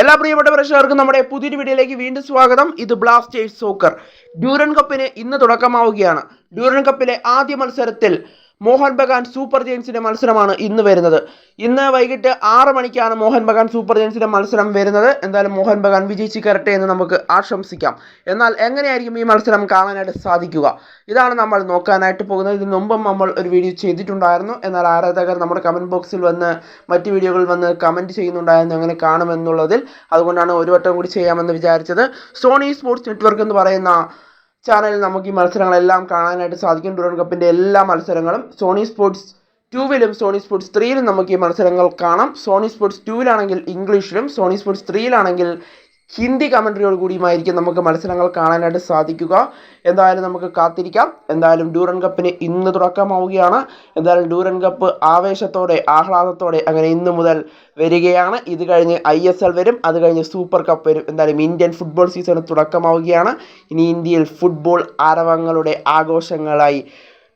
എല്ലാ പ്രിയപ്പെട്ട പ്രേക്ഷകർക്കും നമ്മുടെ പുതിയൊരു വീഡിയോയിലേക്ക് വീണ്ടും സ്വാഗതം. ഇത് ബ്ലാസ്റ്റേഴ്സ് സോക്കർ ഡ്യൂറൻ കപ്പിന് ഇന്ന് തുടക്കമാവുകയാണ്. ഡ്യൂറൻ കപ്പിലെ ആദ്യ മത്സരത്തിൽ മോഹൻ ബഗാൻ സൂപ്പർ ജെയിൻസിന്റെ മത്സരമാണ് ഇന്ന് വരുന്നത്. ഇന്ന് വൈകിട്ട് ആറ് മണിക്കാണ് മോഹൻ ബഗാൻ സൂപ്പർ ജെയിൻസിന്റെ മത്സരം വരുന്നത്. എന്തായാലും മോഹൻ ബഗാൻ വിജയിച്ച് കയറട്ടെ എന്ന് നമുക്ക് ആശംസിക്കാം. എന്നാൽ എങ്ങനെയായിരിക്കും ഈ മത്സരം കാണാനായിട്ട് സാധിക്കുക? ഇതാണ് നമ്മൾ നോക്കാനായിട്ട് പോകുന്നത്. ഇതിന് മുമ്പും നമ്മൾ ഒരു വീഡിയോ ചെയ്തിട്ടുണ്ടായിരുന്നു. എന്നാൽ ആരാധകർ നമ്മുടെ കമന്റ് ബോക്സിൽ വന്ന് മറ്റ് വീഡിയോകളിൽ വന്ന് കമന്റ് ചെയ്യുന്നുണ്ടായിരുന്നു എങ്ങനെ കാണുമെന്നുള്ളതിൽ. അതുകൊണ്ടാണ് ഒരു വട്ടം കൂടി ചെയ്യാമെന്ന് വിചാരിച്ചത്. സോണി സ്പോർട്സ് നെറ്റ്വർക്ക് എന്ന് പറയുന്ന ചാനലിൽ നമുക്ക് ഈ മത്സരങ്ങളെല്ലാം കാണാനായിട്ട് സാധിക്കും. ടൂർ കപ്പിന്റെ എല്ലാ മത്സരങ്ങളും സോണി സ്പോർട്സ് ടൂവിലും സോണി സ്പോർട്സ് ത്രീയിലും നമുക്ക് ഈ മത്സരങ്ങൾ കാണാം. സോണി സ്പോർട്സ് ടൂവിലാണെങ്കിൽ ഇംഗ്ലീഷിലും സോണി സ്പോർട്സ് ത്രീയിലാണെങ്കിൽ ഹിന്ദി കമൻട്രിയോട് കൂടിയുമായിരിക്കും നമുക്ക് മത്സരങ്ങൾ കാണാനായിട്ട് സാധിക്കുക. എന്തായാലും നമുക്ക് കാത്തിരിക്കാം. എന്തായാലും ഡൂറൻ കപ്പിന് ഇന്ന് തുടക്കമാവുകയാണ്. എന്തായാലും ഡൂറൻ കപ്പ് ആവേശത്തോടെ ആഹ്ലാദത്തോടെ അങ്ങനെ ഇന്ന് മുതൽ വരികയാണ്. ഇത് കഴിഞ്ഞ് ഐ എസ് എൽ വരും. അത് കഴിഞ്ഞ് സൂപ്പർ കപ്പ് വരും. എന്തായാലും ഇന്ത്യൻ ഫുട്ബോൾ സീസൺ തുടക്കമാവുകയാണ്. ഇനി ഇന്ത്യയിൽ ഫുട്ബോൾ ആരവങ്ങളുടെ ആഘോഷങ്ങളായി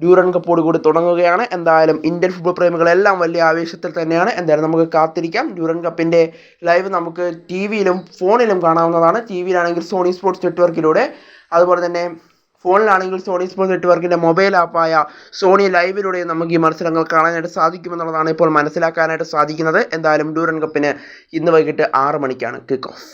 ഡ്യൂറൻ കപ്പോട് കൂടി തുടങ്ങുകയാണ്. എന്തായാലും ഇന്ത്യൻ ഫുട്ബോൾ പ്രേമികളെല്ലാം വലിയ ആവേശത്തിൽ തന്നെയാണ്. എന്തായാലും നമുക്ക് കാത്തിരിക്കാം. ഡ്യൂറൻ കപ്പിന്റെ ലൈവ് നമുക്ക് ടി വിയിലും ഫോണിലും കാണാവുന്നതാണ്. ടി വിയിലാണെങ്കിൽ സോണി സ്പോർട്സ് നെറ്റ്വർക്കിലൂടെ അതുപോലെ തന്നെ ഫോണിലാണെങ്കിൽ സോണി സ്പോർട്സ് നെറ്റ്വർക്കിന്റെ മൊബൈൽ ആപ്പായ സോണി ലൈവിലൂടെ നമുക്ക് ഈ മത്സരങ്ങൾ കാണാനായിട്ട് സാധിക്കുമെന്നുള്ളതാണ് ഇപ്പോൾ മനസ്സിലാക്കാനായിട്ട് സാധിക്കുന്നത്. എന്തായാലും ഡ്യൂറൻ കപ്പിന് ഇന്ന് വൈകിട്ട് ആറ് മണിക്കാണ് കിക്ക് ഓഫ്